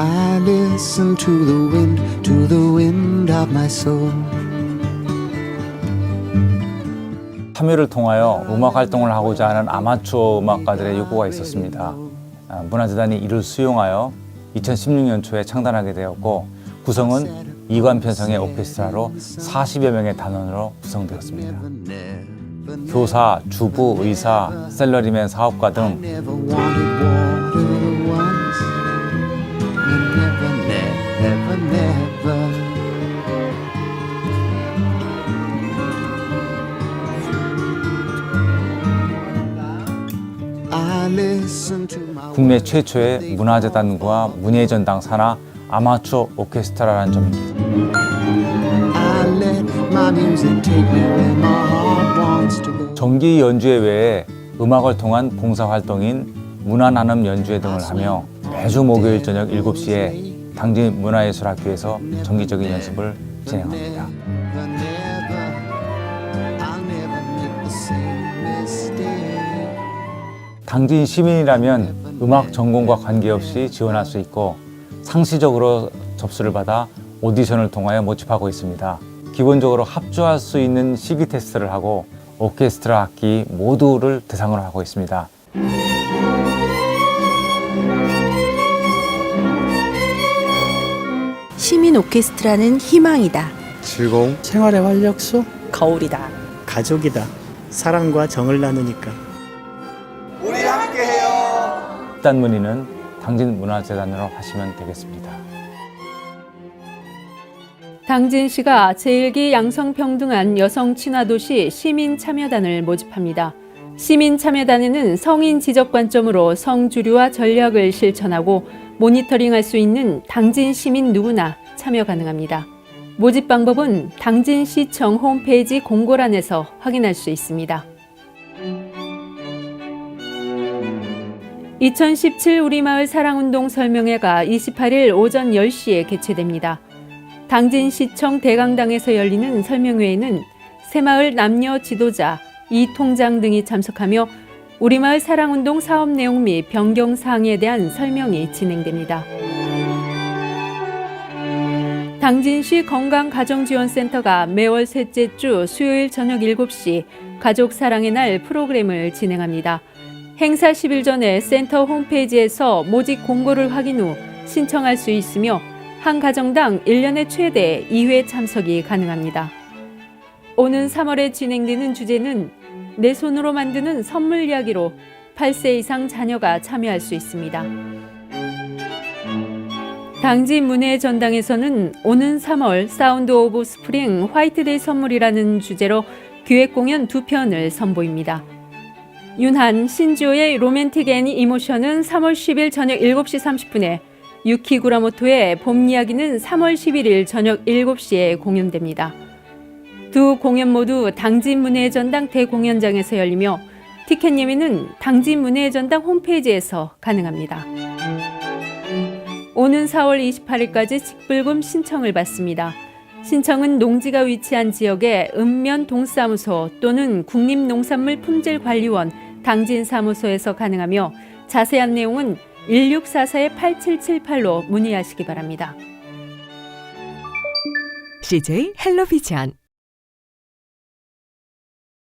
I listen to the wind, to the wind of my soul. 참여를 통하여 음악 활동을 하고자 하는 아마추어 음악가들의 요구가 있었습니다. 아, 문화재단이 이를 수용하여 2016년 초에 창단하게 되었고 구성은 이관 편성의 오케스트라로 40여 명의 단원으로 구성되었습니다. 교사, 주부, 의사, 셀러리맨 사업가 등 국내 최초의 문화재단과 문예전당 산하 아마추어 오케스트라라는 점입니다. 정기 연주회 외에 음악을 통한 봉사활동인 문화나눔 연주회 등을 하며 매주 목요일 저녁 7시에 당진 문화예술학교에서 정기적인 연습을 진행합니다. 당진 시민이라면 음악 전공과 관계없이 지원할 수 있고 상시적으로 접수를 받아 오디션을 통하여 모집하고 있습니다. 기본적으로 합주할 수 있는 시기 테스트를 하고 오케스트라 악기 모두를 대상으로 하고 있습니다. 시민 오케스트라는 희망이다. 즐거움, 생활의 활력소, 거울이다. 가족이다. 사랑과 정을 나누니까. 입단 문의는 당진 문화재단으로 하시면 되겠습니다. 당진시가 제1기 양성평등한 여성 친화도시 시민참여단을 모집합니다. 시민참여단에는 성인 지적 관점으로 성주류화 전략을 실천하고 모니터링할 수 있는 당진 시민 누구나 참여 가능합니다. 모집 방법은 당진시청 홈페이지 공고란에서 확인할 수 있습니다. 2017 우리마을 사랑운동 설명회가 28일 오전 10시에 개최됩니다. 당진시청 대강당에서 열리는 설명회에는 새마을 남녀 지도자, 이 통장 등이 참석하며 우리마을 사랑운동 사업 내용 및 변경 사항에 대한 설명이 진행됩니다. 당진시 건강가정지원센터가 매월 셋째 주 수요일 저녁 7시 가족 사랑의 날 프로그램을 진행합니다. 행사 10일 전에 센터 홈페이지에서 모집 공고를 확인 후 신청할 수 있으며 한 가정당 1년에 최대 2회 참석이 가능합니다. 오는 3월에 진행되는 주제는 내 손으로 만드는 선물 이야기로 8세 이상 자녀가 참여할 수 있습니다. 당진 문예 전당에서는 오는 3월 사운드 오브 스프링 화이트데이 선물이라는 주제로 기획 공연 두 편을 선보입니다. 윤한 신지호의 로맨틱 애니 이모션은 3월 10일 저녁 7시 30분에 유키 구라모토의 봄 이야기는 3월 11일 저녁 7시에 공연됩니다. 두 공연 모두 당진 문예전당 대공연장에서 열리며 티켓 예매는 당진 문예전당 홈페이지에서 가능합니다. 오는 4월 28일까지 직불금 신청을 받습니다. 신청은 농지가 위치한 지역의 읍면 동사무소 또는 국립농산물 품질관리원 당진 사무소에서 가능하며 자세한 내용은 1644-8778로 문의하시기 바랍니다. CJ 헬로비전